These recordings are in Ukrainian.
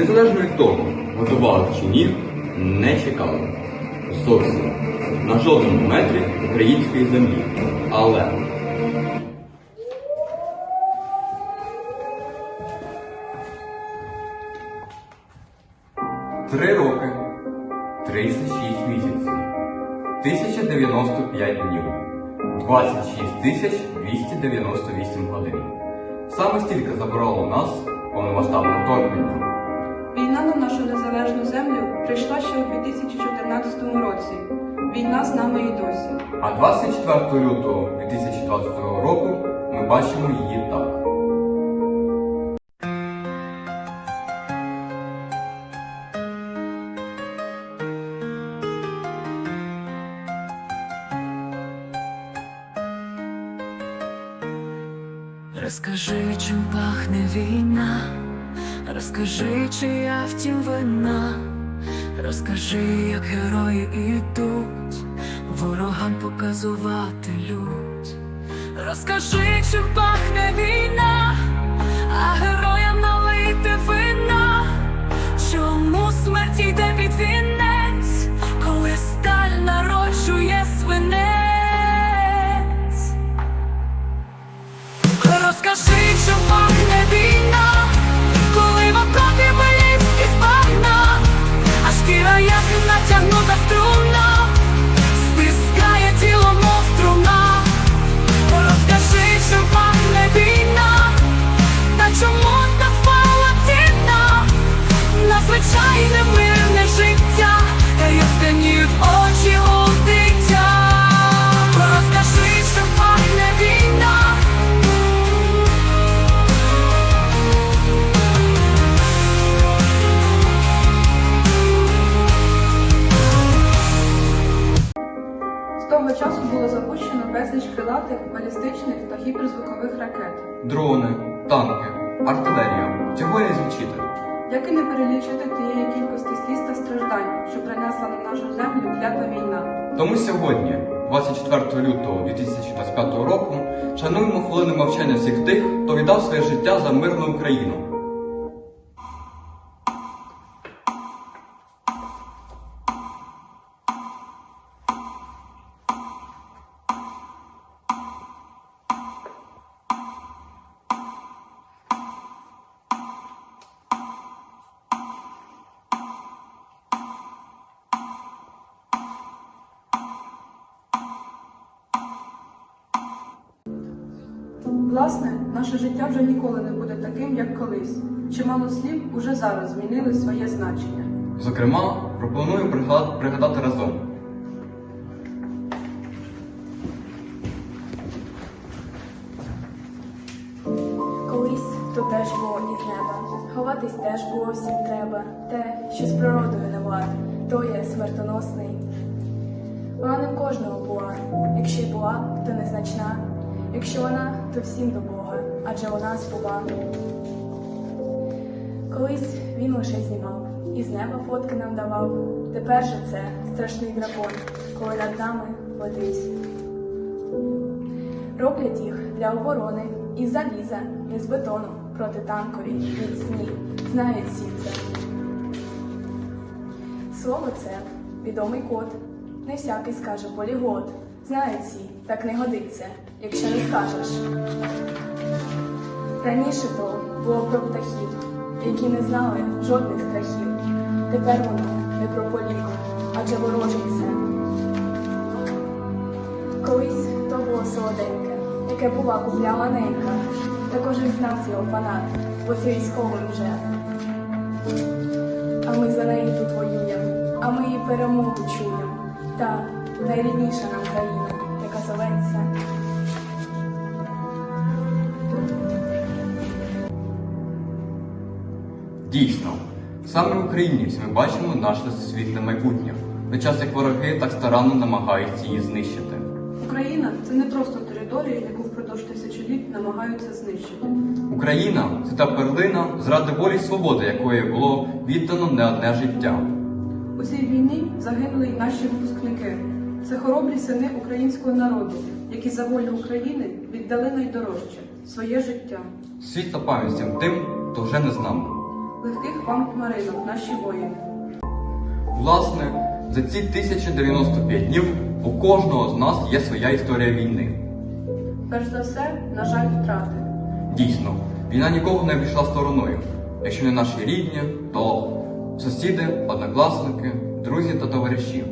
незалежно від того, готували чи ні, не чекали. Зовсім на жодному метрі української землі. Але Три роки, 36 місяців, 1095 днів, 26 тисяч 298 годин. Саме стільки забрало нас повномасштабне вторгнення. Незалежну землю прийшла ще у 2014 році. Війна з нами і досі. А 24 лютого 2020 року ми бачимо її так. Розкажи, як герої ідуть, ворогам показувати лють. Розкажи, чим пахне війна, а героям налити вина, чому смерть йде під вінець, коли сталь народжує свинець. Розкажи, що пахне війна, натягнута струна, безліч крилатих, балістичних та гіперзвукових ракет. Дрони, танки, артилерія. Цього не злічити. Як і не перелічити тієї кількості сліз та страждань, що принесла на нашу землю клята війна. Тому сьогодні, 24 лютого 2025 року, шануємо хвилину мовчання всіх тих, хто віддав своє життя за мирну Україну. Власне, наше життя вже ніколи не буде таким, як колись. Чимало слів уже зараз змінили своє значення. Зокрема, пропоную пригадати разом. Колись тут теж було із неба, ховатись теж було всім треба. Те, що з природою не влад, то є смертоносний. Вона не в кожного була, якщо й була, то незначна. Якщо вона, то всім до Бога, адже у нас була. Колись він лише знімав, і з неба фотки нам давав. Тепер же це страшний дракон, коли над нами летить. Роблять їх для оборони із заліза, із бетону, протитанкові, міцні, знають всі це. Слово це відомий код, не всякий скаже полігот. Знають всі, так не годиться, якщо не скажеш. Раніше то було про птахів, які не знали жодних страхів. Тепер воно не про полів, адже ворожий це. Колись то було солоденьке, яке була купляла ненька. Та кожен знав цього фанат, бо це військовий вже. А ми за неї тут воюємо, а ми її перемогу чуємо. Та найрідніша нам країна, яка зоветься. Дійсно, саме в Україні ми бачимо наше світле майбутнє, на час як вороги так старанно намагаються її знищити. Україна це не просто територія, яку впродовж тисячоліть намагаються знищити. Україна це та перлина заради волі свободи, якої було віддано не одне життя. У цій війні загинули й наші випускники. Це хоробрі сини українського народу, які за волю України віддали найдорожче своє життя. Світла пам'ять тим, хто вже не з нами. Легких вам хмаринок, наші воїни. Власне, за ці 1095 днів у кожного з нас є своя історія війни. Перш за все, на жаль, втрати. Дійсно, війна нікого не обійшла стороною. Якщо не наші рідні, то сусіди, однокласники, друзі та товариші.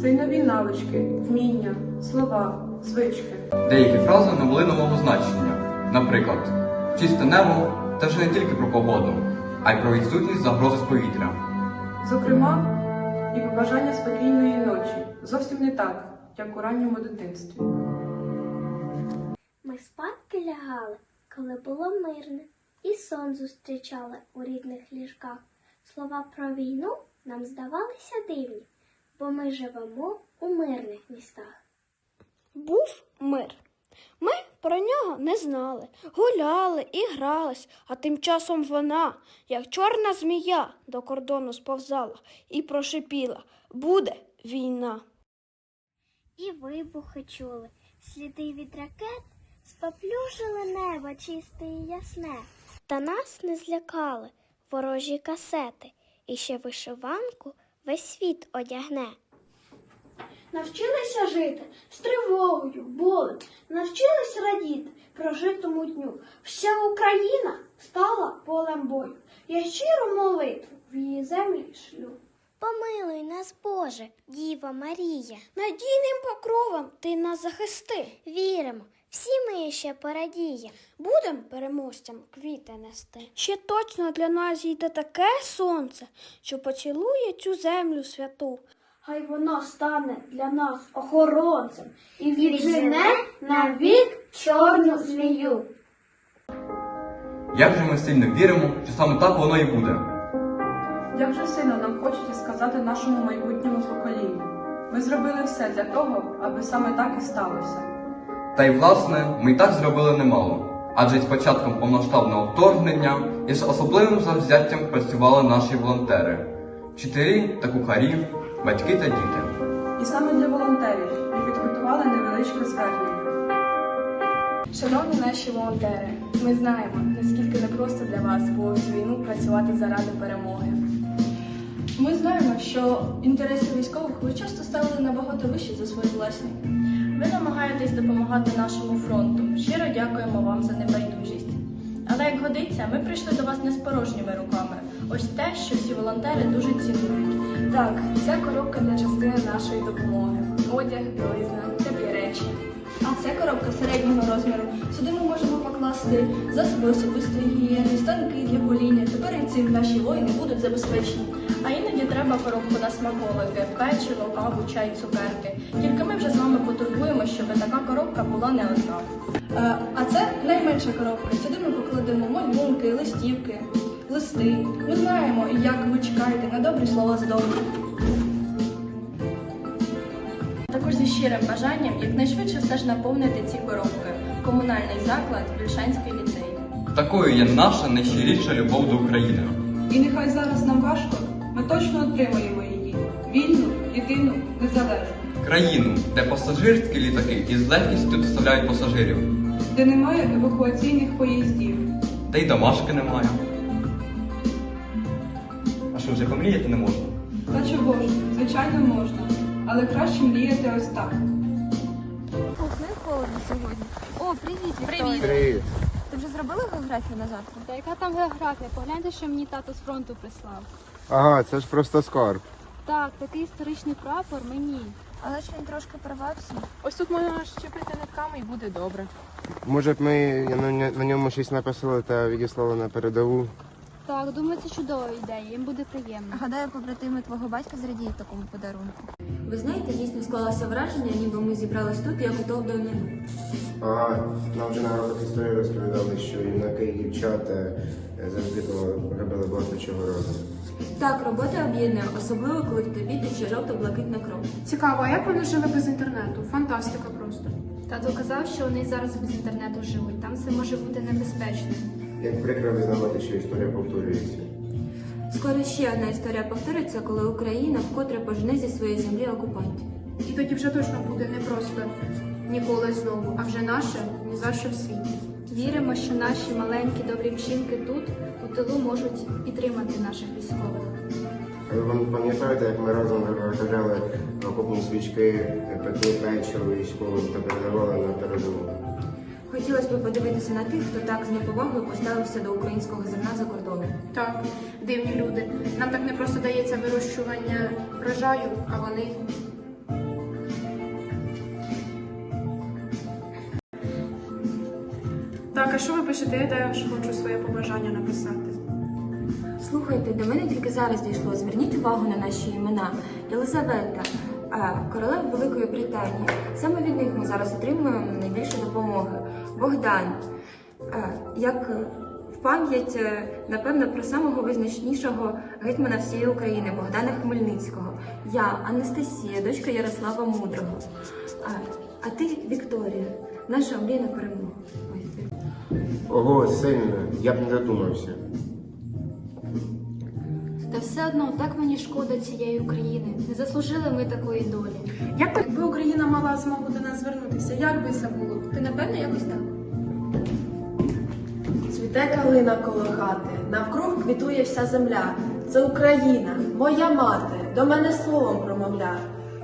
Це й нові навички, вміння, слова, звички. Деякі фрази не були нового значення. Наприклад, чисте небо це вже не тільки про погоду, а й про відсутність загрози з повітря. Зокрема, і побажання спокійної ночі. Зовсім не так, як у ранньому дитинстві. Ми спадки лягали, коли було мирне, і сон зустрічали у рідних ліжках. Слова про війну нам здавалися дивні, бо ми живемо у мирних містах. Був мир. Ми про нього не знали, гуляли і грались, а тим часом вона, як чорна змія, до кордону сповзала і прошипіла буде війна. І вибухи чули, сліди від ракет споплюжили небо чисте і ясне. Та нас не злякали ворожі касети, і ще вишиванку весь світ одягне. Навчилися жити з тривогою, болем, навчились радіти прожитому дню. Вся Україна стала полем бою. Я щиру молитву в її землі шлю. Помилуй нас, Боже, Діва Марія. Надійним покровом ти нас захисти. Віримо, всі ми ще порадіємо. Будем переможцям квіти нести. Ще точно для нас йде таке сонце, що поцілує цю землю святу. Хай воно стане для нас охоронцем і віджене навік чорну змію. Як же ми сильно віримо, що саме так воно і буде. Як же сильно нам хочеться сказати нашому майбутньому поколінню. Ми зробили все для того, аби саме так і сталося. Та й власне, ми й так зробили немало. Адже з початком повноштабного вторгнення із особливим завзяттям працювали наші волонтери, вчителі та кухарі, батьки та діти. І саме для волонтерів ми підготували невеличке звернення. Шановні наші волонтери, ми знаємо, наскільки непросто для вас було в цю війну працювати заради перемоги. Ми знаємо, що інтереси військових ви часто ставили набагато вище за свої власні. Ви намагаєтесь допомагати нашому фронту. Щиро дякуємо вам за небайдужість. Але як годиться, ми прийшли до вас не з порожніми руками. Ось те, що всі волонтери дуже цінують. Так, ця коробка для частини нашої допомоги. Одяг, білизна, теплі речі. А це коробка середнього розміру. Сюди ми можемо покласти засоби особистої гігієни, станки для гоління. Тепер і цим наші воїни будуть забезпечені. А іноді треба коробку на смаколики, печиво, каву, чай, цукерки. Тільки ми вже з вами потурбуємо, щоб така коробка була не одна. Е, А це найменша коробка. Сюди ми покладемо малюнки, листівки, листи. Ми знаємо, як ви чекаєте на добрі слова з дому. Зі щирим бажанням якнайшвидше все ж наповнити ці коробки. Комунальний заклад Вільшанський ліцей. Такою є наша найщиріша любов до України. І нехай зараз нам важко, ми точно отримаємо її. Вільну, єдину, незалежну, Країну, де пасажирські літаки із легкістю доставляють пасажирів, де немає евакуаційних поїздів. та й домашки немає. А що вже помріяти не можна? Та чого ж, звичайно, можна. Але краще мріяти ось так. О, привіт, Привіт. Привіт. Ти вже зробила географію на завтра? Та яка там географія? Погляньте, що мені тато з фронту прислав. Ага, це ж просто скарб. Так, такий історичний прапор мені. Але ж він трошки порвався. Ось тут можна щепити нитками і буде добре. Може б ми на, на ньому щось написали та відіслали на передову. Так, думаю, це чудова ідея, їм буде приємно. Гадаю, побратими твого батька зрадіють такому подарунку. Ви знаєте, дійсно склалося враження, ніби ми зібрались тут як у давнину. Ага, нам вже на уроках історії розповідали, що юнаки і дівчата е, завжди робили багато чого разом. Так, робота об'єднує, особливо коли в тобі тече жовто-блакитна кров. Цікаво, а як вони жили без інтернету? Фантастика просто. Тато казав, що вони зараз без інтернету живуть. Там все може бути небезпечно. Як прикро визнавати, що історія повторюється. Скоро ще одна історія повториться, коли Україна вкотре пожне зі своєї землі окупантів. І тоді вже точно буде не просто ніколи знову, а вже наше ні за що в світі. Віримо, що наші маленькі добрі вчинки тут, у тилу, можуть підтримати наших військових. Ви пам'ятаєте, як ми разом виготовляли окопні свічки, пекли печиво військовим та передавали на передову? Хотілося б подивитися на тих, хто так з неповагою поставився до українського зерна за кордоном. Так, дивні люди. Нам так не просто дається вирощування врожаю, а вони Так, а що ви пишете? Я теж хочу своє побажання написати. Слухайте, до мене тільки зараз дійшло. Зверніть увагу на наші імена. Єлизавета, а, королева Великої Британії. Саме від них ми зараз отримуємо найбільше допомоги. Богдан, як е, в пам'ять, е, напевно, про самого визначнішого гетьмана всієї України Богдана Хмельницького. Я Анастасія, дочка Ярослава Мудрого. А, ти, Вікторія, наша омрійна перемога. Ого, сильно, я б не задумався. Та все одно так мені шкода цієї України. Не заслужили ми такої долі. Як так, якби Україна мала змогу до нас звернутися, як би це було? Ти напевно якось так. Цвіте калина коло хати, навкруг квітує вся земля. Це Україна, моя мати, до мене словом промовля.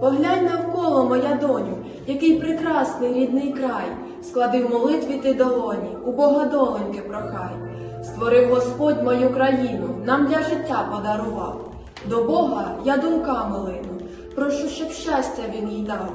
Поглянь навколо, моя доню, який прекрасний рідний край. Склади в молитві ти долоні, у Бога долоньки прохай. Створив Господь мою країну, нам для життя подарував. До Бога я думками лину, прошу, щоб щастя він їй дав.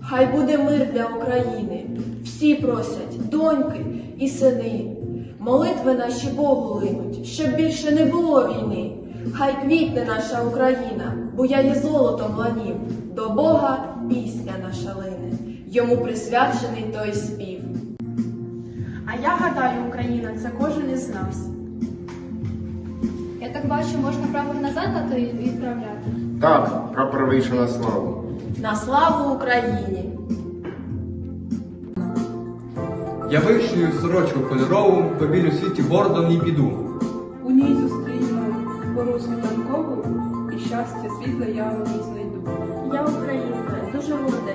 Хай буде мир для України. Всі просять доньки і сини. Молитви наші Богу линуть, щоб більше не було війни. Хай квітне наша Україна, буяє золотом ланів. До Бога пісня наша лине, йому присвячений той спів. Я гадаю, Україна це кожен із нас. Я так бачу, можна прапор назад тато відправляти. Так, прапор вийшов на славу. На славу Україні! Я вишию сорочку кольорову, по білю світі гордо не піду. У ній зустріну пору світанкову і щастя світле я у ній знайду. Я українка, дуже горда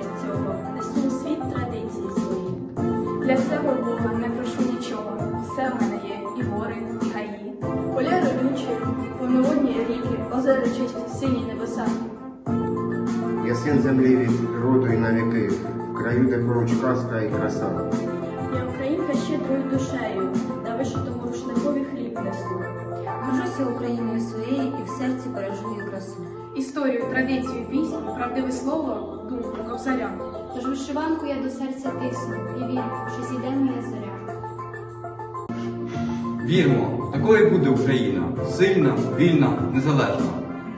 Для себе Бога не прошу нічого, все в мене є, і гори, і гаї. Поля родючі, повноводні ріки, озера чисті, сині небеса. Я син землі від роду і на віки, в краю, де поруч казка і краса. Я українка щедрою душею, на вишитому рушникові хліб несу. Горжуся Україною своєю і в серці бережу її красу. Історію, традицію, пісню, правдиве слово, думку кобзаря. Тож вишиванку я до серця тисну і вірю, що зійде моя зоря. Вірмо, такою буде Україна, сильна, вільна, незалежна.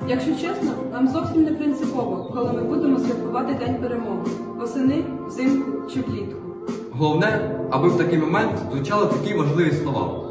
Якщо чесно, нам зовсім не принципово, коли ми будемо святкувати День перемоги восени, взимку чи влітку. Головне, аби в такий момент звучали такі важливі слова.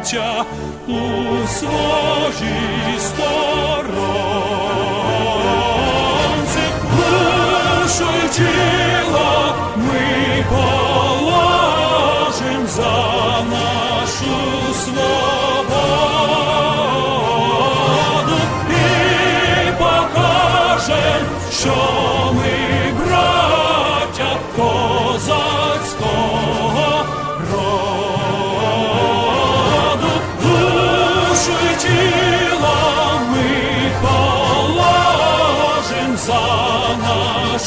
браття, у своїй сторонці,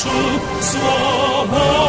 положим за нашу свободу.